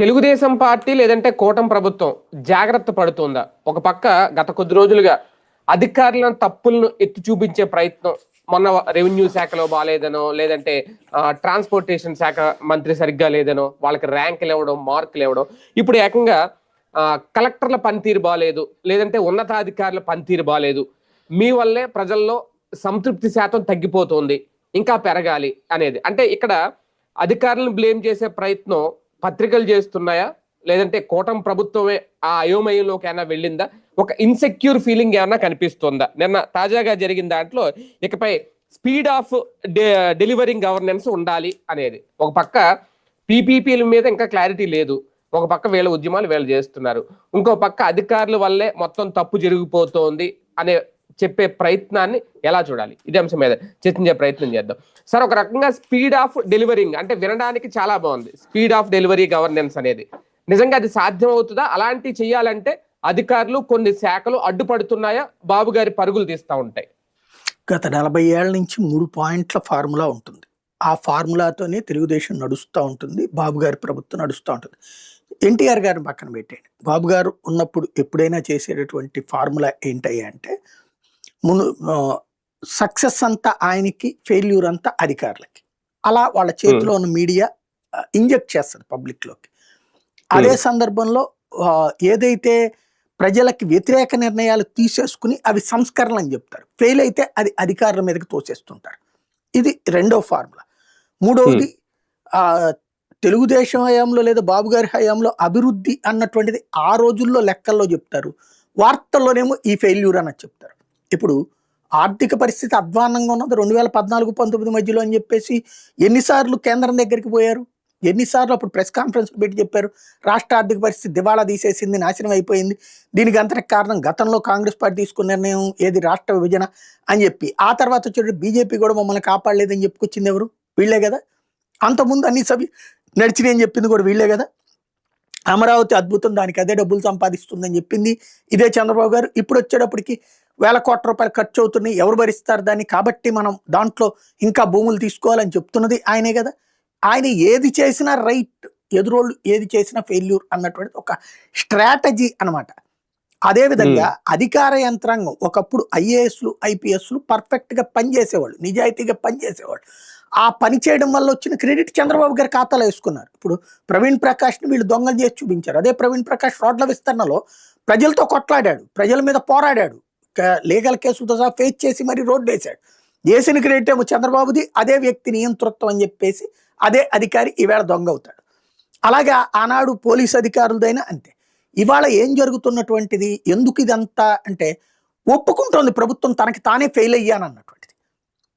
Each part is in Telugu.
తెలుగుదేశం పార్టీ లేదంటే కూటమి ప్రభుత్వం జాగ్రత్త పడుతుందా? ఒక పక్క గత కొద్ది రోజులుగా అధికారులను తప్పులను ఎత్తి చూపించే ప్రయత్నం మొన్న రెవెన్యూ శాఖలో బాగాలేదనో లేదంటే ట్రాన్స్పోర్టేషన్ శాఖ మంత్రి సరిగ్గా లేదనో వాళ్ళకి ర్యాంకులు ఇవ్వడం మార్కులు ఇవ్వడం ఇప్పుడు ఏకంగా కలెక్టర్ల పనితీరు బాగాలేదు లేదంటే ఉన్నతాధికారుల పనితీరు బాగాలేదు. మీ వల్లే ప్రజల్లో సంతృప్తి శాతం తగ్గిపోతుంది ఇంకా పెరగాలి అనేది. అంటే ఇక్కడ అధికారులను బ్లేమ్ చేసే ప్రయత్నం పత్రికలు చేస్తున్నాయా? లేదంటే కోటం ప్రభుత్వమే ఆ అయోమయంలోకి అయినా వెళ్ళిందా? ఒక ఇన్సెక్యూర్ ఫీలింగ్ ఏమైనా కనిపిస్తుందా? నిన్న తాజాగా జరిగిన దాంట్లో ఇకపై స్పీడ్ ఆఫ్ డెలివరింగ్ గవర్నెన్స్ ఉండాలి అనేది. ఒక పక్క పీపీపీల మీద ఇంకా క్లారిటీ లేదు. ఒక పక్క వీళ్ళ ఉద్యమాలు వీళ్ళు చేస్తున్నారు. ఇంకో పక్క అధికారుల వల్లే మొత్తం తప్పు జరిగిపోతోంది అనే చెప్పే ప్రయత్నాన్ని ఎలా చూడాలి? ఇదే అంశం మీద చర్చించే ప్రయత్నం చేద్దాం. సార్ ఒక రకంగా స్పీడ్ ఆఫ్ డెలివరింగ్ అంటే వినడానికి చాలా బాగుంది. స్పీడ్ ఆఫ్ డెలివరీ గవర్నెన్స్ అనేది. నిజంగా అది సాధ్యం అవుతుందా అలాంటి చేయాలంటే అధికారులు కొన్ని శాఖలు అడ్డుపడుతున్నాయా? బాబు గారి పరుగులు తీస్తూ ఉంటాయి. గత నలభై ఏళ్ళ నుంచి మూడు పాయింట్ల ఫార్ములా ఉంటుంది. ఆ ఫార్ములాతోనే తెలుగుదేశం నడుస్తూ ఉంటుంది. బాబు గారి ప్రభుత్వం నడుస్తూ ఉంటుంది. ఎన్టీఆర్ గారిని పక్కన పెట్టేయండి. బాబు గారు ఉన్నప్పుడు ఎప్పుడైనా చేసేటటువంటి ఫార్ములా ఏంటయ్యా అంటే మును సక్సెస్ అంతా ఆయనకి ఫెయిల్యూర్ అంతా అధికారులకి. అలా వాళ్ళ చేతిలో ఉన్న మీడియా ఇంజెక్ట్ చేస్తుంది పబ్లిక్లోకి అదే సందర్భంలో ఏదైతే ప్రజలకి వ్యతిరేక నిర్ణయాలు తీసేసుకుని అవి సంస్కరణలు అని చెప్తారు. ఫెయిల్ అయితే అది అధికారుల మీదకి తోసేస్తుంటారు. ఇది రెండో ఫార్ములా మూడవది తెలుగుదేశం హయాంలో లేదా బాబు గారి హయాంలో అభివృద్ధి అన్నటువంటిది ఆ రోజుల్లో లెక్కల్లో చెప్తారు. వార్తల్లోనేమో ఈ ఫెయిల్యూర్ అన్నది చెప్తారు. ఇప్పుడు ఆర్థిక పరిస్థితి అధ్వానంగా ఉన్నది. రెండు వేల పద్నాలుగు పంతొమ్మిది మధ్యలో అని చెప్పేసి ఎన్నిసార్లు కేంద్రం దగ్గరికి పోయారు. ఎన్నిసార్లు అప్పుడు ప్రెస్ కాన్ఫరెన్స్ పెట్టి చెప్పారు. రాష్ట్ర ఆర్థిక పరిస్థితి దివాళా తీసేసింది నాశనం అయిపోయింది. దీనికి అంతటికి కారణం గతంలో కాంగ్రెస్ పార్టీ తీసుకున్న నిర్ణయం ఏది? రాష్ట్ర విభజన అని చెప్పి. ఆ తర్వాత వచ్చేటప్పుడు బీజేపీ కూడా మమ్మల్ని కాపాడలేదని చెప్పుకొచ్చింది ఎవరు? వీళ్ళే కదా? అంతకుముందు అన్ని సభ నడిచినాయి అని చెప్పింది కూడా వీళ్ళే కదా? అమరావతి అద్భుతం దానికి అదే డబ్బులు సంపాదిస్తుందని చెప్పింది ఇదే చంద్రబాబు గారు. ఇప్పుడు వచ్చేటప్పటికి వేల కోట్ల రూపాయలు ఖర్చు అవుతున్నాయి. ఎవరు భరిస్తారు దాన్ని? కాబట్టి మనం దాంట్లో ఇంకా భూములు తీసుకోవాలని చెప్తున్నది ఆయనే కదా. ఆయన ఏది చేసినా రైట్ ఎదురోళ్ళు ఏది చేసినా ఫెయిల్యూర్ అన్నటువంటిది ఒక స్ట్రాటజీ అన్నమాట. అదేవిధంగా అధికార యంత్రాంగం ఒకప్పుడు ఐఏఎస్లు ఐపీఎస్లు పర్ఫెక్ట్గా పనిచేసేవాళ్ళు నిజాయితీగా పనిచేసేవాళ్ళు. ఆ పని చేయడం వల్ల వచ్చిన క్రెడిట్ చంద్రబాబు గారి ఖాతాలో వేసుకున్నారు. ఇప్పుడు ప్రవీణ్ ప్రకాష్ని వీళ్ళు దొంగలు చేసి చూపించారు. అదే ప్రవీణ్ ప్రకాష్ రోడ్ల విస్తరణలో ప్రజలతో కొట్లాడాడు ప్రజల మీద పోరాడాడు. లీగల్ కేసులతో సహా ఫేస్ చేసి మరి రోడ్డు వేశాడు. వేసిన క్రెడిట్ ఏమో చంద్రబాబుది అదే వ్యక్తి నియంతృత్వం అని చెప్పేసి అదే అధికారి ఈవేళ దొంగ అవుతాడు. అలాగా ఆనాడు పోలీస్ అధికారులదైనా అంతే. ఇవాళ ఏం జరుగుతున్నటువంటిది? ఎందుకు ఇదంతా అంటే ఒప్పుకుంటోంది ప్రభుత్వం తనకి తానే ఫెయిల్ అయ్యానన్నటువంటిది.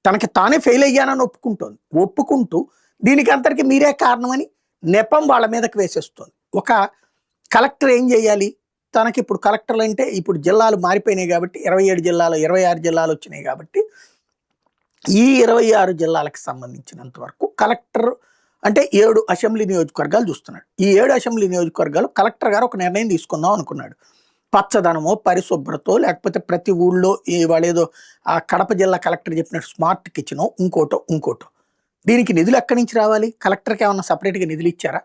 తనకి తానే ఫెయిల్ అయ్యానని ఒప్పుకుంటోంది. ఒప్పుకుంటూ దీనికి అంతటికి మీరే కారణమని నెపం వాళ్ళ మీదకి వేసేస్తుంది. ఒక కలెక్టర్ ఏం చేయాలి? తనకి ఇప్పుడు కలెక్టర్లు అంటే ఇప్పుడు జిల్లాలు మారిపోయినాయి కాబట్టి ఇరవై ఏడు జిల్లాలు ఇరవై ఆరు జిల్లాలు వచ్చినాయి కాబట్టి ఈ ఇరవై ఆరు జిల్లాలకు సంబంధించినంత వరకు కలెక్టర్ అంటే ఏడు అసెంబ్లీ నియోజకవర్గాలు చూస్తున్నాడు. ఈ ఏడు అసెంబ్లీ నియోజకవర్గాలు కలెక్టర్ గారు ఒక నిర్ణయం తీసుకుందాం అనుకున్నాడు. పచ్చదనమో పరిశుభ్రతో లేకపోతే ప్రతి ఊళ్ళో ఇవాళ ఏదో ఆ కడప జిల్లా కలెక్టర్ చెప్పినట్టు స్మార్ట్ కిచెనో ఇంకోటో ఇంకోటో. దీనికి నిధులు ఎక్కడి నుంచి రావాలి? కలెక్టర్కి ఏమన్నా సపరేట్గా నిధులు ఇచ్చారా?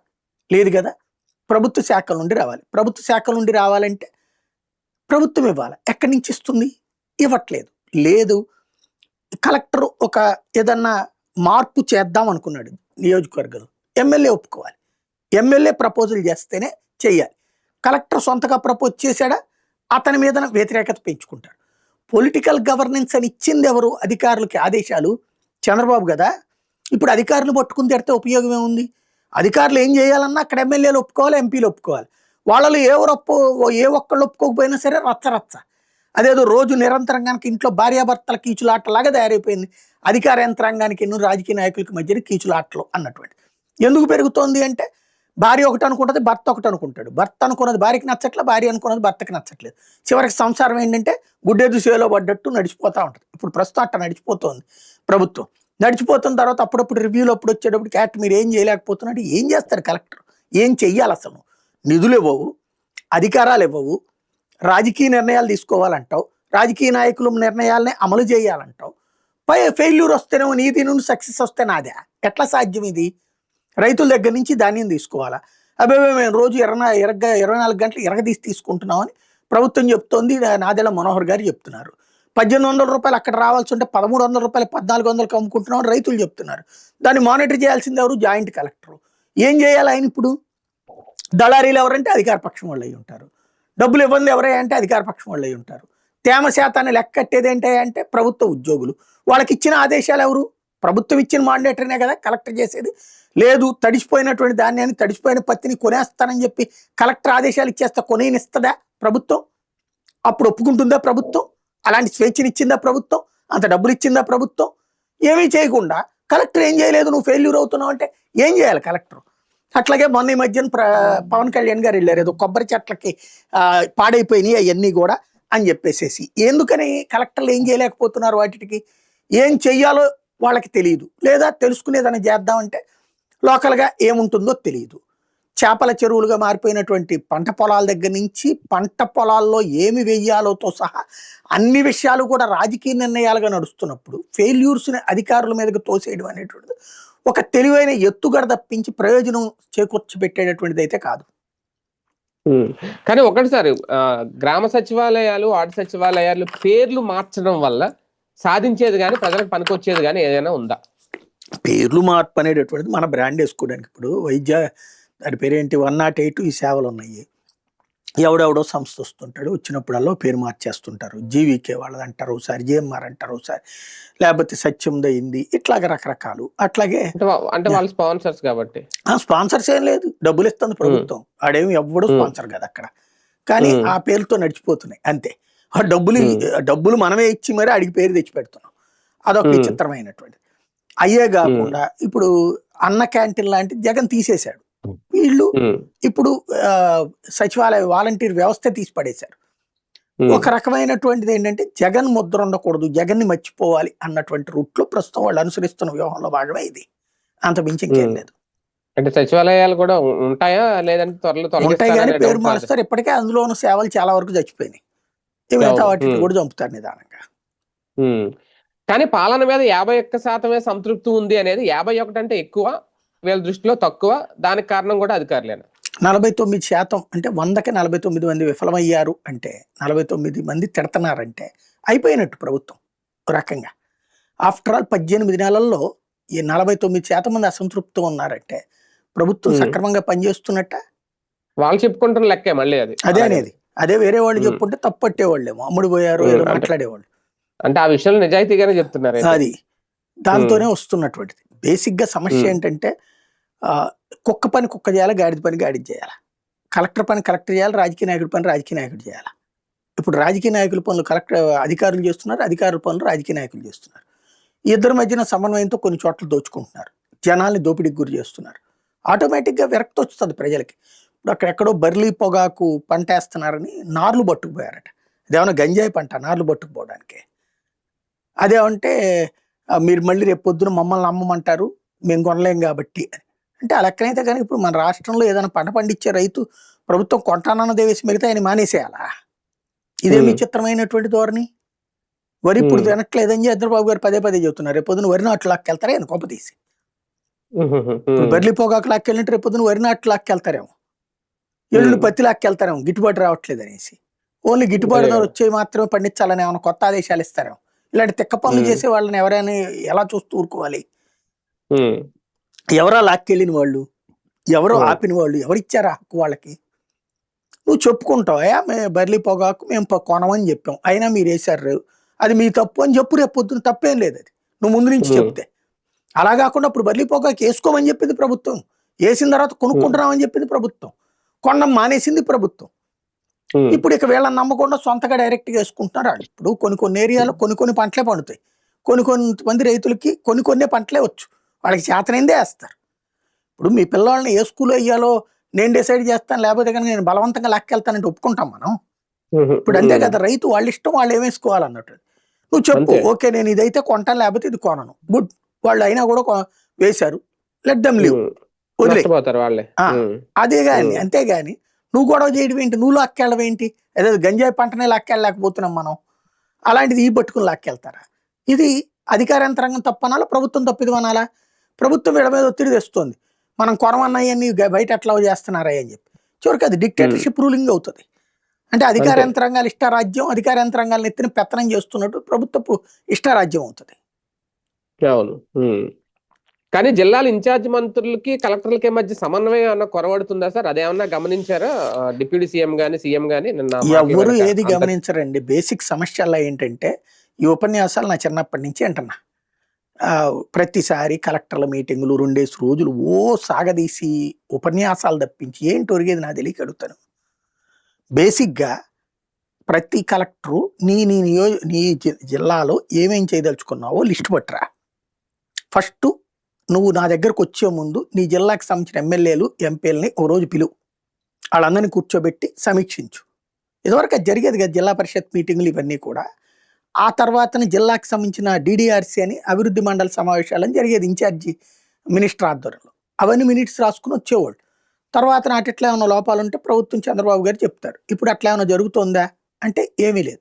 లేదు కదా? ప్రభుత్వ శాఖల నుండి రావాలి. ప్రభుత్వ శాఖల నుండి రావాలంటే ప్రభుత్వం ఇవ్వాలి. ఎక్కడి నుంచి ఇస్తుంది? ఇవ్వట్లేదు. లేదు కలెక్టర్ ఒక ఏదన్నా మార్పు చేద్దాం అనుకున్నాడు నియోజకవర్గంలో. ఎమ్మెల్యే ఒప్పుకోవాలి. ఎమ్మెల్యే ప్రపోజల్ చేస్తేనే చేయాలి కలెక్టర్ సొంతగా ప్రపోజ్ చేశాడా? అతని మీద వ్యతిరేకత పెంచుకుంటాడు. పొలిటికల్ గవర్నెన్స్ అని ఇచ్చింది ఎవరు? అధికారులకి ఆదేశాలు. చంద్రబాబు కదా? ఇప్పుడు అధికారులు పట్టుకుని తిడితే ఉపయోగం ఏముంది? అధికారులు ఏం చేయాలన్నా అక్కడ ఎమ్మెల్యేలు ఒప్పుకోవాలి ఎంపీలు ఒప్పుకోవాలి. వాళ్ళలో ఎవరు ఒప్పు ఏ ఒక్కళ్ళు ఒప్పుకోకపోయినా సరే రచ్చ రచ్చ. అదేదో రోజు నిరంతరం కనుక ఇంట్లో భార్యాభర్తల కీచులాటలాగా తయారైపోయింది. అధికార యంత్రాంగానికి ఎన్నో రాజకీయ నాయకులకి మధ్యన కీచులాటలు అన్నటువంటి. ఎందుకు పెరుగుతోంది అంటే భార్య ఒకటి అనుకుంటుంది భర్త ఒకటి అనుకుంటాడు. భర్త అనుకున్నది భార్యకి నచ్చట్లే భార్య అనుకున్నది భర్తకి నచ్చట్లేదు. చివరికి సంసారం ఏంటంటే గుడ్డెదు సేలో పడ్డట్టు నడిచిపోతూ ఉంటుంది. ఇప్పుడు ప్రస్తుతం అట్ట నడిచిపోతోంది ప్రభుత్వం. నడిచిపోతున్న తర్వాత అప్పుడప్పుడు రివ్యూలు అప్పుడు వచ్చేటప్పుడు క్యాట్ మీరు ఏం చేయలేకపోతున్నాడు ఏం చేస్తారు కలెక్టర్ ఏం చెయ్యాలి అసలు? నిధులు ఇవ్వవు అధికారాలు ఇవ్వవు రాజకీయ నిర్ణయాలు తీసుకోవాలంటావు రాజకీయ నాయకులు నిర్ణయాలనే అమలు చేయాలంటావు. పై ఫెయిల్యూర్ వస్తేనేమో నీది నుండి సక్సెస్ వస్తే నాదే. ఎట్లా సాధ్యం ఇది? రైతుల దగ్గర నుంచి ధాన్యం తీసుకోవాలా? అబ్బాయి మేము రోజు ఇరవై ఇరగ ఇరవై నాలుగు గంటలు ఇరగదీసి తీసుకుంటున్నామని ప్రభుత్వం చెప్తోంది. నా- మనోహర్ గారు చెప్తున్నారు. పద్దెనిమిది వందల రూపాయలు అక్కడ రావాల్సి ఉంటే పదమూడు వందల రూపాయలు పద్నాలుగు వందలకు అమ్ముకుంటున్నామని రైతులు చెప్తున్నారు. దాన్ని మానిటర్ చేయాల్సింది ఎవరు? Joint collector. ఏం చేయాలి ఆయన ఇప్పుడు? దళారీలు ఎవరంటే అధికార పక్షం వాళ్ళు అయి ఉంటారు. డబ్బులు ఇవ్వండి ఎవరై అంటే అధికార పక్షం వాళ్ళు అయి ఉంటారు. తేమ శాతాన్ని లెక్కట్టేది ఏంటి అంటే ప్రభుత్వ ఉద్యోగులు. వాళ్ళకి ఇచ్చిన ఆదేశాలు ఎవరు? ప్రభుత్వం ఇచ్చిన మాండేటరీనే కదా కలెక్టర్ చేసేది. లేదు తడిసిపోయినటువంటి ధాన్యాన్ని తడిసిపోయిన పత్తిని కొనేస్తానని చెప్పి కలెక్టర్ ఆదేశాలు ఇచ్చేస్తా కొనేనిస్తుందా ప్రభుత్వం? అప్పుడు ఒప్పుకుంటుందా ప్రభుత్వం? అలాంటి స్వేచ్ఛనిచ్చిందా ప్రభుత్వం? అంత డబ్బులు ఇచ్చిందా ప్రభుత్వం? ఏమీ చేయకుండా కలెక్టర్ ఏం చేయలేదు నువ్వు ఫెయిల్యూర్ అవుతున్నావు అంటే ఏం చేయాలి కలెక్టర్? అట్లాగే మొన్న ఈ మధ్యన పవన్ కళ్యాణ్ గారు వెళ్ళారు ఏదో కొబ్బరి చెట్లకి పాడైపోయినాయి అవన్నీ కూడా అని చెప్పేసేసి. ఎందుకని కలెక్టర్లు ఏం చేయలేకపోతున్నారు వాటికి? ఏం చెయ్యాలో వాళ్ళకి తెలియదు లేదా తెలుసుకునేదని చేద్దామంటే లోకల్గా ఏముంటుందో తెలియదు చేపల చెరువులుగా మారిపోయినటువంటి పంట పొలాల దగ్గర నుంచి పంట పొలాల్లో ఏమి వెయ్యాలోతో సహా అన్ని విషయాలు కూడా రాజకీయ నిర్ణయాలుగా నడుస్తున్నప్పుడు ఫెయిల్యూర్స్ని అధికారుల మీదకి తోసేయడం అనేటువంటిది ఒక తెలివైన ఎత్తుగడ తప్పించి ప్రయోజనం చేకూర్చి పెట్టేటటువంటిది అయితే కాదు. కానీ ఒకటి సార్ గ్రామ సచివాలయాలు వార్డు సచివాలయాలు పేర్లు మార్చడం వల్ల సాధించేది కానీ ప్రజలకు పనికొచ్చేది కానీ ఏదైనా ఉందా? పేర్లు మార్పు అనేటటువంటిది మన బ్రాండ్ వేసుకోవడానికి. ఇప్పుడు వైద్య దాని పేరేంటి? వన్ నాట్ ఎయిట్ ఈ సేవలు ఉన్నాయి ఎవడెవడో సంస్థ వస్తుంటాడు వచ్చినప్పుడల్లా పేరు మార్చేస్తుంటారు. జీవీకే వాళ్ళది అంటారు ఒకసారి జేఎంఆర్ అంటారు ఒకసారి లేకపోతే సత్యం దయింది ఇట్లాగ రకరకాలు. అట్లాగే అంటే వాళ్ళ స్పాన్సర్స్ కాబట్టి. ఆ స్పాన్సర్స్ ఏం లేదు. డబ్బులు ఇస్తుంది ప్రభుత్వం ఆడేమి Hmm. స్పాన్సర్ కదా అక్కడ. కానీ. ఆ పేరుతో నడిచిపోతున్నాయి. అంతే. ఆ డబ్బులు. డబ్బులు మనమే ఇచ్చి మరి అడిగి పేరు తెచ్చి పెడుతున్నాం అదొక. విచిత్రమైనటువంటి అయ్యే కాకుండా ఇప్పుడు అన్న క్యాంటీన్ లాంటి జగన్ తీసేశాడు. వీళ్ళు. ఇప్పుడు సచివాలయ వాలంటీర్ వ్యవస్థ తీసి పడేశారు. ఒక రకమైనటువంటిది ఏంటంటే జగన్ ముద్ర ఉండకూడదు జగన్ని మర్చిపోవాలి అన్నటువంటి రూట్లో ప్రస్తుతం వాళ్ళు అనుసరిస్తున్న వ్యూహంలో భాగమే ఇది అంత మించి ఇంకేం. లేదు అంటే సచివాలయాలు కూడా ఉంటాయా లేదంటే త్వరలో ఉంటాయి కానీ పేరు మారుస్తారు ఇప్పటికే అందులో ఉన్న సేవలు చాలా వరకు చచ్చిపోయినాయి మిగతా. వాటిని. కూడా చంపుతారు నిదానంగా. కానీ పాలన మీద యాభై ఒక్క శాతమే సంతృప్తి ఉంది అనేది యాభై ఒకటి అంటే ఎక్కువ వీళ్ళ దృష్టిలో తక్కువ. దానికి కారణం కూడా అధికారులేనా? నలభై తొమ్మిది శాతం అంటే వందకి నలభై తొమ్మిది మంది విఫలమయ్యారు అంటే నలభై తొమ్మిది మంది తిడుతున్నారంటే అయిపోయినట్టు ప్రభుత్వం ఒక రకంగా. ఆఫ్టర్ ఆల్ పద్దెనిమిది నెలల్లో ఈ నలభై తొమ్మిది శాతం మంది అసంతృప్తితో ఉన్నారంటే ప్రభుత్వం. సక్రమంగా పనిచేస్తున్నట్ట? వాళ్ళు చెప్పుకుంటున్న లెక్కే మళ్ళీ అది. అదే అనేది. అదే వేరే వాళ్ళు. చెప్పుంటే తప్పట్టేవాళ్ళేమో. అమ్ముడు పోయారు. ఏదో మాట్లాడేవాళ్ళు. అంటే ఆ విషయంలో నిజాయితీగానే చెప్తున్నారు. అది. దాంతోనే వస్తున్నటువంటిది. బేసిక్గా సమస్య. ఏంటంటే కుక్క పని కుక్క చేయాలి గాడిద పని గాడిద చేయాలి? కలెక్టర్ పని కలెక్టర్ చేయాలి రాజకీయ నాయకుడి పని రాజకీయ నాయకుడు చేయాలి? ఇప్పుడు రాజకీయ నాయకుల పనులు కలెక్టర్ అధికారులు చేస్తున్నారు అధికారుల పనులు రాజకీయ నాయకులు చేస్తున్నారు. ఇద్దరి మధ్యన సమన్వయంతో కొన్ని చోట్ల దోచుకుంటున్నారు. జనాల్ని దోపిడీకి గురి చేస్తున్నారు. ఆటోమేటిక్గా విరక్తి వస్తుంది ప్రజలకి. ఇప్పుడు అక్కడెక్కడో బర్లీ పొగాకు పంట వేస్తున్నారని నార్లు పట్టుకుపోయారట. అదేమన్నా గంజాయి పంట నార్లు పట్టుకుపోవడానికి. అదేమంటే మీరు మళ్ళీ రేపు పొద్దున మమ్మల్ని అమ్మమంటారు మేము కొనలేం కాబట్టి అని. అంటే ఆ లెక్కనైతే కానీ ఇప్పుడు మన రాష్ట్రంలో ఏదైనా పంట పండించే రైతు ప్రభుత్వం కొంటానన్నదే వేసి మిగతా ఆయన మానేసేయాలా ఇదే. విచిత్రమైనటువంటి ధోరణి వరి ఇప్పుడు. తినట్లేదని చంద్రబాబు గారు పదే పదే చెబుతున్నారు రేపు పొద్దున వరి నాట్లు లాక్కెళ్తారా ఆయన కొంప తీసి ఉహుహు. ఇప్పుడు ఉమ్. బర్లీ పొగాకు లాక్కెళ్ళినట్టు రేపు పొద్దున వరి నాట్లు లాక్కెళ్తారేమో ఎల్లుండి. పత్తి లాక్కెళ్తారేమో గిట్టుబాటు రావట్లేదు అనేసి ఓన్లీ గిట్టుబాటు ధర కదా. వచ్చేవి మాత్రమే పండించాలని ఏమైనా కొత్త ఆదేశాలు ఇస్తారేమో ఇలాంటి తిక్క పనులు. చేసే వాళ్ళని ఎవరైనా ఎలా చూస్తూ ఊరుకోవాలి. ఎవరా లాక్కెళ్ళిన వాళ్ళు? ఎవరో. ఆపిన వాళ్ళు? ఎవరు ఇచ్చారా హక్కు వాళ్ళకి? నువ్వు చెప్పుకుంటావా మేము బర్లీ పొగాకు మేము కొనమని చెప్పాం. అయినా మీరు వేశారు. అది మీ తప్పు అని చెప్పు రేపు పొద్దున తప్పేం లేదు అది. నువ్వు ముందు నుంచి. చెప్తే. అలా కాకుండా ఇప్పుడు బర్లీ పొగాకు వేసుకోమని చెప్పింది ప్రభుత్వం. వేసిన తర్వాత కొనుక్కుంటున్నామని చెప్పింది ప్రభుత్వం. కొనడం మానేసింది ప్రభుత్వం. ఇప్పుడు ఇక వీళ్ళని నమ్మకుండా సొంతగా డైరెక్ట్గా వేసుకుంటున్నారు వాళ్ళు. ఇప్పుడు కొన్ని కొన్ని ఏరియాలో కొన్ని కొన్ని పంటలే పండుతాయి. కొన్ని కొన్ని మంది రైతులకి కొన్ని కొన్ని పంటలే వచ్చు. వాళ్ళకి చేతనైందే వేస్తారు. ఇప్పుడు మీ పిల్లల్ని ఏ స్కూల్లో వేయాలో నేను డిసైడ్ చేస్తాను లేకపోతే కనుక నేను బలవంతంగా లాక్కెళ్తానంటే ఒప్పుకుంటాం మనం. ఇప్పుడు అంతే. కదా రైతు వాళ్ళ ఇష్టం వాళ్ళు ఏమేసుకోవాలన్నట్టు నువ్వు చెప్పు. ఓకే నేను ఇదైతే కొంటాను లేకపోతే ఇది కొనను. గుడ్. వాళ్ళు అయినా కూడా వేశారు. Let them leave. వదిలే. వాళ్ళే. అదే గాని ఉమ్. అంతేగాని నువ్వు గొడవ చేయడం ఏంటి? నువ్వు లాక్కెళ్ళడం ఏంటి అదే గంజాయి పంటనే లాక్కెళ్ళలేకపోతున్నాం మనం. అలాంటిది ఈ పట్టుకుని లాక్కెళ్తారా? ఇది అధికార యంత్రాంగం తప్పనాలా? ప్రభుత్వం తప్పిది అనాలా ప్రభుత్వం వీళ్ళ మీద ఒత్తిడి తెస్తుంది. మనం కొనమన్నాయన్ని బయట ఎట్లా చేస్తున్నారా అని చెప్పి. చివరికి అది డిక్టేటర్షిప్ రూలింగ్ అవుతుంది. అంటే అధికార. యంత్రాంగాలు ఇష్టారాజ్యం అధికార యంత్రాంగాలను ఎత్తిన పెత్తనం చేస్తున్నట్టు ప్రభుత్వపు ఇష్టారాజ్యం అవుతుంది. అవును. ఉమ్. కానీ జిల్లాల ఇన్ఛార్జ్ మంత్రులకి కలెక్టర్లకి మధ్య సమన్వయం ఏమన్నా కొరవడుతుందా సార్? అదేమన్నా గమనించారా? డిప్యూటీ సీఎం గానీ సీఎం గానీ నిన్న ఎవరు ఏది గమనించరండి. బేసిక్ సమస్యల్లో ఏంటంటే ఈ ఉపన్యాసాలు నా చిన్నప్పటి నుంచి అంటున్నా ప్రతిసారి కలెక్టర్ల మీటింగులు రెండేసి రోజులు ఓ సాగదీసి ఉపన్యాసాలు తప్పించి ఏంటి ఒరిగేది నా తెలియక అడుగుతాను. బేసిక్గా ప్రతి కలెక్టరు నీ నీ నియో నీ జిల్లాలో ఏమేం చేయదలుచుకున్నావో లిస్ట్ పట్టరా. ఫస్ట్ నువ్వు నా దగ్గరకు వచ్చే ముందు నీ జిల్లాకి సంబంధించిన ఎమ్మెల్యేలు ఎంపీలని ఓ రోజు పిలువు. వాళ్ళందరినీ కూర్చోబెట్టి సమీక్షించు. ఇదివరకు అది జరిగేది కదా జిల్లా పరిషత్ మీటింగులు ఇవన్నీ కూడా. ఆ తర్వాత జిల్లాకు సంబంధించిన డిడిఆర్సీ అని అభివృద్ధి మండలి సమావేశాలని జరిగేది ఇన్ఛార్జి మినిస్టర్ ఆధ్వర్యంలో. అవన్నీ మినిట్స్ రాసుకుని వచ్చేవాళ్ళు. తర్వాత నాటి ఎట్లా ఏమైనా లోపాలు ఉంటే ప్రభుత్వం చంద్రబాబు గారు చెప్తారు. ఇప్పుడు అట్లా ఏమైనా జరుగుతుందా? అంటే ఏమీ లేదు.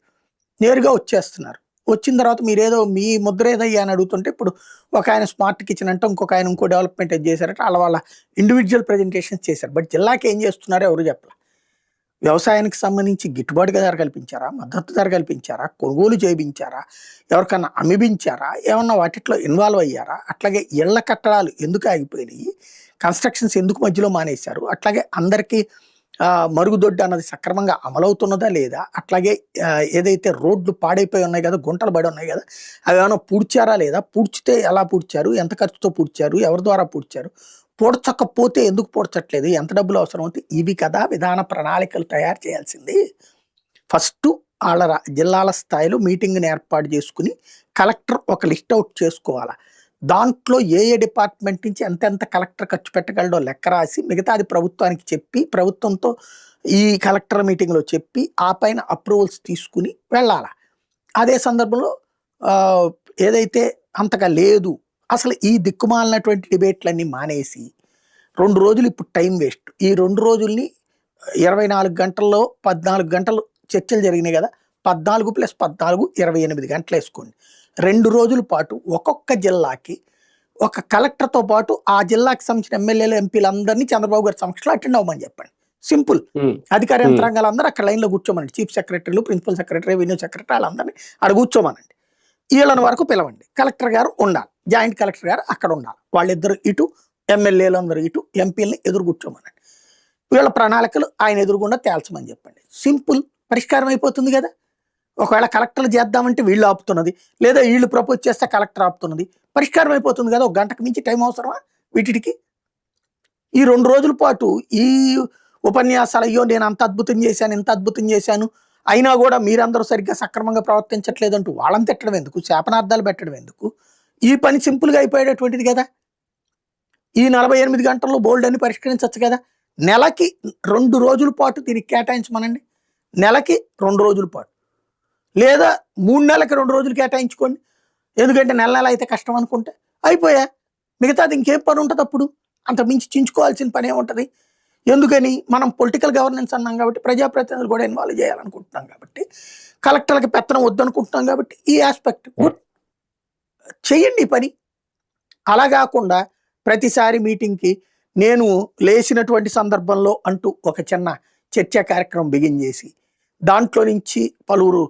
నేరుగా వచ్చేస్తున్నారు. వచ్చిన తర్వాత మీరేదో మీ ముద్ర ఏదయ్యా అని అడుగుతుంటే ఇప్పుడు ఒక ఆయన స్మార్ట్ కిచెన్ అంటే ఇంకొక ఆయన ఇంకో డెవలప్మెంట్ చేశారంటే. చేశారట వాళ్ళ వాళ్ళ ఇండివిజువల్ ప్రజెంటేషన్స్ చేశారు. బట్ జిల్లాకి ఏం చేస్తున్నారో ఎవరు చెప్పలే. వ్యవసాయానికి సంబంధించి గిట్టుబాటు ధర కల్పించారా? మద్దతు ధర కల్పించారా? కొనుగోలు చేయించారా? ఎవరికన్నా అమ్మిపించారా ఏమన్నా వాటిట్లో ఇన్వాల్వ్ అయ్యారా? అట్లాగే ఇళ్ళ కట్టడాలు ఎందుకు ఆగిపోయినాయి? కన్స్ట్రక్షన్స్ ఎందుకు మధ్యలో మానేశారు? అట్లాగే అందరికీ మరుగుదొడ్డు అన్నది సక్రమంగా అమలవుతున్నదా లేదా? అట్లాగే ఏదైతే రోడ్లు పాడైపోయి ఉన్నాయి కదా గుంటలు పడి ఉన్నాయి కదా అవి ఏమైనా పూడ్చారా లేదా? పూడ్చితే ఎలా పూడ్చారు? ఎంత ఖర్చుతో పూడ్చారు? ఎవరి ద్వారా పూడ్చారు? పూడ్చకపోతే ఎందుకు పూడ్చట్లేదు? ఎంత డబ్బులు అవసరం అవుతుంది? ఇవి కదా విధాన ప్రణాళికలు తయారు చేయాల్సింది. ఫస్ట్ వాళ్ళ జిల్లాల స్థాయిలో మీటింగ్ని ఏర్పాటు చేసుకుని కలెక్టర్ ఒక లిస్ట్ అవుట్ చేసుకోవాలా. దాంట్లో ఏ ఏ డిపార్ట్మెంట్ నుంచి ఎంతెంత కలెక్టర్ ఖర్చు పెట్టగలడో లెక్క రాసి మిగతాది ప్రభుత్వానికి చెప్పి ప్రభుత్వంతో ఈ కలెక్టర్ మీటింగ్లో చెప్పి ఆ పైన అప్రూవల్స్ తీసుకుని వెళ్ళాల. అదే సందర్భంలో ఏదైతే అంతగా లేదు అసలు ఈ దిక్కుమాలినటువంటి డిబేట్లన్నీ మానేసి రెండు రోజులు ఇప్పుడు టైం వేస్ట్. ఈ రెండు రోజుల్ని ఇరవై నాలుగు గంటల్లో పద్నాలుగు గంటలు చర్చలు జరిగినాయి కదా పద్నాలుగు ప్లస్ పద్నాలుగు ఇరవై ఎనిమిది గంటలు వేసుకోండి. రెండు రోజుల పాటు ఒక్కొక్క జిల్లాకి ఒక కలెక్టర్తో పాటు ఆ జిల్లాకి సంబంధించిన ఎమ్మెల్యేలు ఎంపీలందరినీ చంద్రబాబు గారి సమక్షంలో అటెండ్ అవ్వమని చెప్పండి. సింపుల్. అధికార. యంత్రాంగాలు అందరూ అక్కడ లైన్లో కూర్చోమనండి. చీఫ్ సెక్రటరీలు ప్రిన్సిపల్ సెక్రటరీ రెవెన్యూ సెక్రటరీ వాళ్ళందరినీ అక్కడ కూర్చోమనండి. వీళ్ళని వరకు పిలవండి. కలెక్టర్ గారు ఉండాలి. జాయింట్ కలెక్టర్ గారు అక్కడ ఉండాలి. వాళ్ళిద్దరు ఇటు ఎమ్మెల్యేలు అందరూ ఇటు ఎంపీలని ఎదురు కూర్చోమనండి. వీళ్ళ ప్రణాళికలు ఆయన ఎదురుగుండా తేల్చమని చెప్పండి. సింపుల్ పరిష్కారం అయిపోతుంది కదా. ఒకవేళ కలెక్టర్లు చేద్దామంటే వీళ్ళు ఆపుతున్నది లేదా వీళ్ళు ప్రపోజ్ చేస్తే కలెక్టర్ ఆపుతున్నది. పరిష్కారం అయిపోతుంది కదా. ఒక గంటకు మించి టైం అవసరమా? వీటికి ఈ రెండు రోజుల పాటు ఈ ఉపన్యాసాలు అయ్యో నేను అంత అద్భుతం చేశాను ఇంత అద్భుతం చేశాను అయినా కూడా మీరందరూ సరిగ్గా సక్రమంగా ప్రవర్తించట్లేదంటూ వాళ్ళని తిట్టడం ఎందుకు? శాపనార్థాలు పెట్టడం ఎందుకు? ఈ పని సింపుల్గా అయిపోయేటటువంటిది కదా? ఈ నలభై ఎనిమిది గంటల్లో బోల్డ్ అని పరిష్కరించవచ్చు కదా? నెలకి రెండు రోజుల పాటు దీనికి కేటాయించమనండి. నెలకి రెండు రోజుల పాటు. లేదా మూడు నెలలకి రెండు రోజులు కేటాయించుకోండి. ఎందుకంటే నెల నెల అయితే కష్టం అనుకుంటే. అయిపోయా? మిగతాది ఇంకేం పని ఉంటుంది అప్పుడు అంత మించి చించుకోవాల్సిన పని ఏముంటుంది? ఎందుకని మనం పొలిటికల్ గవర్నెన్స్ అన్నాం కాబట్టి ప్రజాప్రతినిధులు కూడా ఇన్వాల్వ్ చేయాలనుకుంటున్నాం కాబట్టి కలెక్టర్లకి పెత్తనం వద్దనుకుంటున్నాం కాబట్టి ఈ ఆస్పెక్ట్ గుడ్ చెయ్యండి ఈ పని. అలా కాకుండా ప్రతిసారి మీటింగ్కి నేను లేచినటువంటి సందర్భంలో అంటూ ఒక చిన్న చర్చా కార్యక్రమం బిగిన్ చేసి దాంట్లో నుంచి పలువురు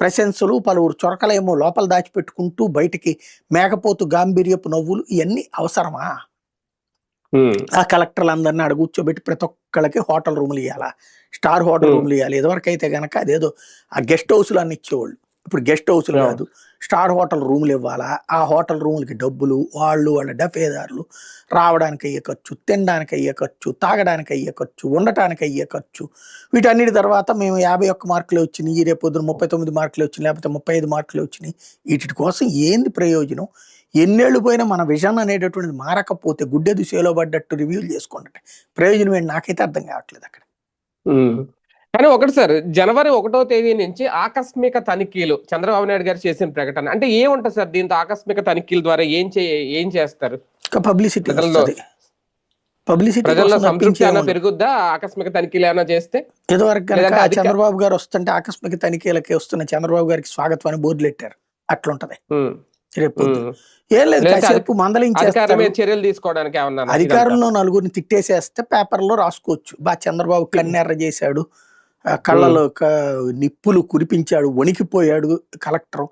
ప్రశంసలు పలువురు చొరకలేమో లోపల దాచిపెట్టుకుంటూ బయటికి మేకపోతు గాంభీర్యపు నవ్వులు ఇవన్నీ అవసరమా? ఆ కలెక్టర్లు అందరినీ అక్కడ కూర్చోబెట్టి ప్రతి ఒక్కళ్ళకి హోటల్ రూములు ఇవ్వాలా స్టార్ హోటల్. రూములు ఇవ్వాలి ఇదివరకైతే గనక అదేదో ఆ గెస్ట్ హౌస్లు అన్ని ఇచ్చేవాళ్ళు. ఇప్పుడు గెస్ట్ హౌస్లు. కాదు. స్టార్ హోటల్ రూములు ఇవ్వాలా? ఆ హోటల్ రూములకి డబ్బులు వాళ్ళు వాళ్ళ డఫేదారులు రావడానికి అయ్యే ఖర్చు తినడానికి అయ్యే ఖర్చు తాగడానికి అయ్యే ఖర్చు ఉండటానికి అయ్యే ఖర్చు. వీటన్నిటి తర్వాత మేము యాభై ఒక్క మార్కులు వచ్చినాయి. రేపు పొద్దున ముప్పై తొమ్మిది మార్కులు వచ్చినాయి. లేకపోతే ముప్పై ఐదు మార్కులు వచ్చినాయి. వీటి కోసం ఏంది ప్రయోజనం? ఎన్నేళ్ళు పోయినా మన విజన్ అనేటటువంటిది మారకపోతే గుడ్డెదు సేలో పడ్డట్టు రివ్యూలు చేసుకుంటే ప్రయోజనం ఏంటి? నాకైతే అర్థం కావట్లేదు అక్కడ. కానీ ఒకటి సార్ జనవరి ఒకటో తేదీ నుంచి ఆకస్మిక తనిఖీలు చంద్రబాబు నాయుడు గారు చేసిన ప్రకటన అంటే ఏముంటుంది సార్ దీంతో ఆకస్మిక తనిఖీల ద్వారా ఏం చే ఏం చేస్తారు? పబ్లిసిటీ పబ్లిసిటీ సంతృప్తి ఏమైనా. పెరుగుద్దా? ఆకస్మిక తనిఖీలు ఏమైనా చేస్తే? ఇదివరకు చంద్రబాబు గారు వస్తుంటే ఆకస్మిక తనిఖీలకి వస్తున్న చంద్రబాబు గారికి స్వాగతం అని బోర్డులు పెట్టారు. అట్లుంటది. రేపు. ఏం లేదు కాసేపు మందలించేస్తారు చర్యలు తీసుకోవడానికి ఏమన్నా? అధికారంలో నలుగురిని తిట్టేసేస్తే పేపర్లో రాసుకోవచ్చు. బా చంద్రబాబు కన్నెర్ర చేశాడు. కళ్ళలో నిప్పులు కురిపించాడు వణికిపోయాడు కలెక్టర్.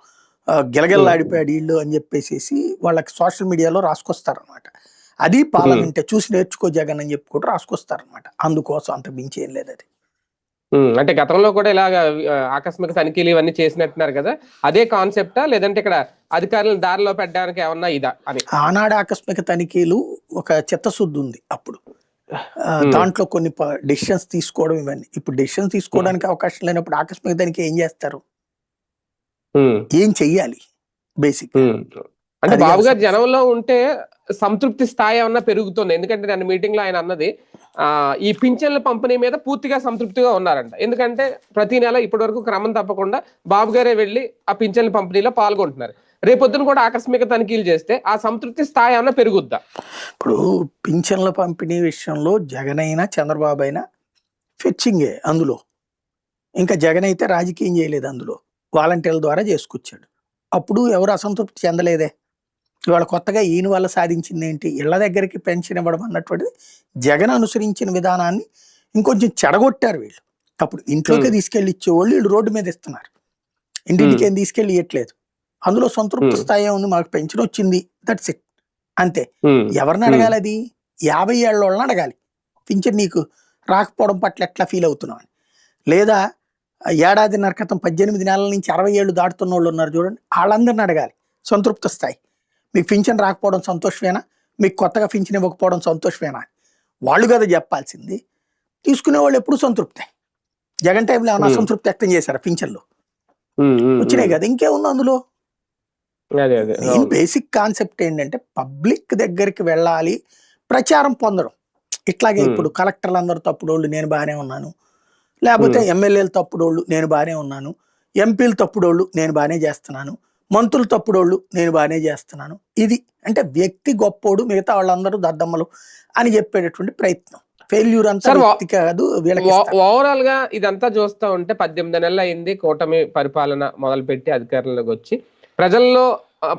గిలగిల్లాడిపోయాడు వీళ్ళు అని చెప్పేసి వాళ్ళకి సోషల్ మీడియాలో రాసుకొస్తారనమాట అది పార్లమెంటే చూసి నేర్చుకో జగన్ అని చెప్పి కూడా రాసుకొస్తారనమాట అందుకోసం అంత మించి ఏం లేదు అది అంటే గతంలో కూడా ఇలాగ ఆకస్మిక తనిఖీలు ఇవన్నీ చేసినట్టున్నారు కదా. అదే కాన్సెప్టా? లేదంటే ఇక్కడ అధికారులను దారిలో పెట్టడానికి ఏమన్నా ఇదా అని? ఆనాడు ఆకస్మిక తనిఖీలు ఒక చిత్తశుద్ధి ఉంది అప్పుడు. దాంట్లో కొన్ని డెసిషన్స్ తీసుకోవడం ఇవన్నీ. ఇప్పుడు డెసిషన్స్ తీసుకోవడానికి అవకాశం లేనప్పుడు ఆకస్మిక తనిఖీ ఏం చేస్తారు? ఏం చెయ్యాలి? బేసిక్. అంటే బాబు గారు జనంలో ఉంటే సంతృప్తి స్థాయి ఏమన్నా పెరుగుతుంది. ఎందుకంటే నేను మీటింగ్లో ఆయన అన్నది ఈ పింఛన్ల పంపిణీ మీద పూర్తిగా సంతృప్తిగా ఉన్నారంట. ఎందుకంటే ప్రతి నెల ఇప్పటి వరకు క్రమం తప్పకుండా బాబు గారే వెళ్ళి ఆ పింఛన్ల పంపిణీలో పాల్గొంటున్నారు. రేపొద్దున కూడా ఆకస్మిక తనిఖీలు చేస్తే ఆ సంతృప్తి స్థాయి ఏమన్నా పెరుగుద్దా? ఇప్పుడు పింఛన్ల పంపిణీ విషయంలో జగన్ అయినా చంద్రబాబు అయినా ఫెచ్చింగే అందులో. ఇంకా జగన్ అయితే రాజకీయం చేయలేదు అందులో. వాలంటీర్ల ద్వారా చేసుకొచ్చాడు. అప్పుడు ఎవరు అసంతృప్తి చెందలేదే. ఇవాళ కొత్తగా ఈయన వల్ల సాధించింది ఏంటి ఇళ్ళ దగ్గరికి పెన్షన్ ఇవ్వడం అన్నటువంటిది జగన్ అనుసరించిన విధానాన్ని ఇంకొంచెం చెడగొట్టారు వీళ్ళు. అప్పుడు ఇంట్లోకే. తీసుకెళ్ళి ఇచ్చేవాళ్ళు వీళ్ళు రోడ్డు మీద ఇస్తున్నారు. ఇంటింటికి ఏం తీసుకెళ్ళి ఇవ్వట్లేదు అందులో సంతృప్తి. స్థాయి ఉంది మాకు పెన్షన్ వచ్చింది. దట్స్ ఇట్ అంతే. ఎవరిని. అడగాలి అది? యాభై ఏళ్ళ వాళ్ళని అడగాలి. పింఛన్ నీకు రాకపోవడం పట్ల ఎట్లా ఫీల్ అవుతున్నావు అని. లేదా ఏడాదిన్నర క్రితం పద్దెనిమిది నెలల నుంచి అరవై ఏళ్ళు దాటుతున్న వాళ్ళు ఉన్నారు చూడండి. వాళ్ళందరిని అడగాలి. సంతృప్త స్థాయి. మీకు పింఛన్ రాకపోవడం సంతోషమేనా మీకు కొత్తగా పింఛన్ ఇవ్వకపోవడం సంతోషమేనా వాళ్ళు కదా చెప్పాల్సింది తీసుకునే వాళ్ళు ఎప్పుడు సంతృప్తే జగన్ టైంలో ఏమైనా. అసంతృప్తి వ్యక్తం చేశారు పింఛన్లో వచ్చినాయి. కదా ఇంకేముంది అందులో అదే అదే మెయిన్ అవును. బేసిక్ కాన్సెప్ట్ ఏంటంటే పబ్లిక్ దగ్గరికి వెళ్ళాలి ప్రచారం పొందడం ఇట్లాగే. ఇప్పుడు కలెక్టర్లు అందరూ తప్పుడోళ్ళు నేను బాగానే ఉన్నాను లేకపోతే. ఎమ్మెల్యేలు తప్పుడోళ్ళు నేను బాగానే ఉన్నాను ఎంపీలు తప్పుడోళ్ళు నేను బాగానే చేస్తున్నాను మంత్రులు తప్పుడోళ్ళు నేను బాగానే చేస్తున్నాను. ఇది అంటే వ్యక్తి గొప్పోడు మిగతా వాళ్ళందరూ దద్దమ్మలు అని చెప్పేటటువంటి ప్రయత్నం. ఫెయిల్యూర్ అంతా కాదు. ఓవరాల్గా ఇదంతా చూస్తా ఉంటే పద్దెనిమిది నెలలు అయింది కూటమి పరిపాలన మొదలుపెట్టి అధికారంలోకి వచ్చి. ప్రజల్లో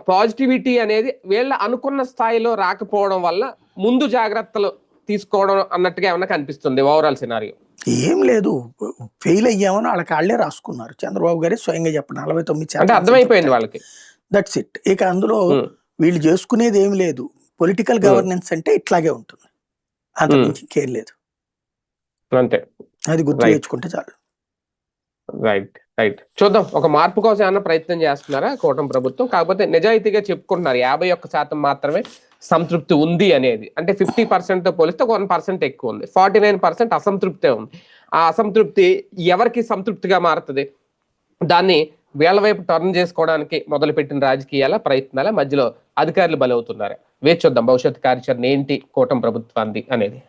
పాజిటివిటీ అనేది వీళ్ళ అనుకున్న స్థాయిలో రాకపోవడం వల్ల ముందు జాగ్రత్తలు తీసుకోవడం అన్నట్టుగా ఏమన్నా కనిపిస్తుంది ఓవరాల్ సినారియో ఏం లేదు. ఫెయిల్ అయ్యామని వాళ్ళకి వాళ్ళే రాసుకున్నారు. చంద్రబాబు గారే స్వయంగా చెప్పండి. నలభై తొమ్మిది అర్థమైపోయింది వాళ్ళకి. దట్స్ ఇట్ ఇక అందులో. వీళ్ళు చేసుకునేది ఏం లేదు. పొలిటికల్. గవర్నెన్స్ అంటే ఇట్లాగే ఉంటుంది. అంత కేర్ లేదు. అంతే. అది గుర్తు. తెచ్చుకుంటే చాలు. రైట్ రైట్ చూద్దాం. ఒక మార్పు కోసం ఏమన్నా ప్రయత్నం చేస్తున్నారా? కూటమి ప్రభుత్వం? కాకపోతే నిజాయితీగా చెప్పుకుంటున్నారు. యాభై ఒక్క శాతం మాత్రమే సంతృప్తి ఉంది అనేది. అంటే ఫిఫ్టీ పర్సెంట్తో పోలిస్తే వన్ పర్సెంట్ ఎక్కువ ఉంది. ఫార్టీ నైన్ పర్సెంట్ అసంతృప్తే ఉంది. ఆ అసంతృప్తి ఎవరికి సంతృప్తిగా మారుతుంది? దాన్ని వేల వైపు టర్న్ చేసుకోవడానికి మొదలుపెట్టిన రాజకీయాల ప్రయత్నాల మధ్యలో అధికారులు బలవుతున్నారు. వేచి చూద్దాం భవిష్యత్ కార్యాచరణ ఏంటి? కూటమి ప్రభుత్వాన్ని అనేది.